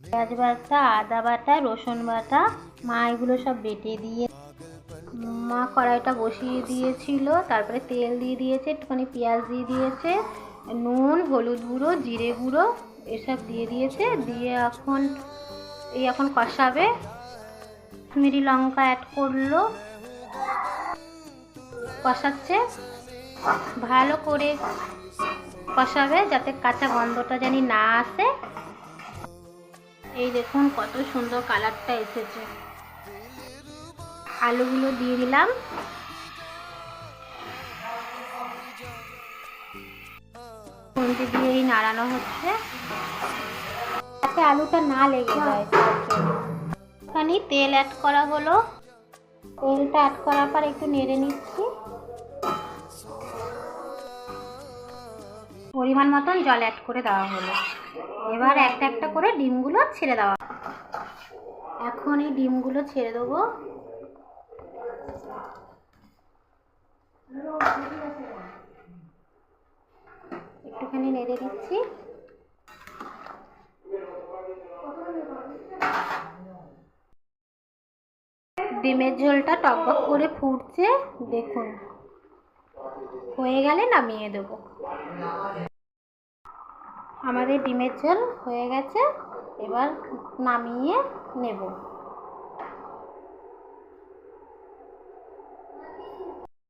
পেঁয়াজ বাটা, আদা বাটা, রসুন বাটা, মা এগুলো সব বেটে দিয়ে মা কড়াইটা বসিয়ে দিয়েছিল, তারপরে তেল দিয়ে দিয়েছে, একটুখানি পেঁয়াজ দিয়ে দিয়েছে, নুন, হলুদ গুঁড়ো, জিরে গুঁড়ো, এসব দিয়ে দিয়েছে, দিয়ে এখন এই এখন কষাবে। কাশ্মীরি লঙ্কা অ্যাড করল, কষাচ্ছে, ভালো করে কষাবে যাতে কাঁচা গন্ধটা জানি না আসে। এই দেখুন, কত সুন্দর কালারটা এসেছে। আলুগুলো দিয়ে দিলাম। খুন্তি দিয়েই নাড়ানো হচ্ছে। যাতে আলুটা না লেগে যায়। এখানে তেল অ্যাড করা হলো। তেলটা অ্যাড করার পর একটু নেড়ে নিচ্ছি। পরিমাণ মতন জল অ্যাড করে দেওয়া হলো। এবার একটা একটা করে ডিমগুলো ছেড়ে দেওয়া। এখন এই ডিমগুলো ছেড়ে দেবো। একটুখানি নেড়ে দিচ্ছি। ডিমের ঝোলটা টকবক করে ফুটছে, দেখুন। হয়ে গেলে নামিয়ে দেবো। আমাদের ডিমের ঝোল হয়ে গেছে। এবার নামিয়ে নেব।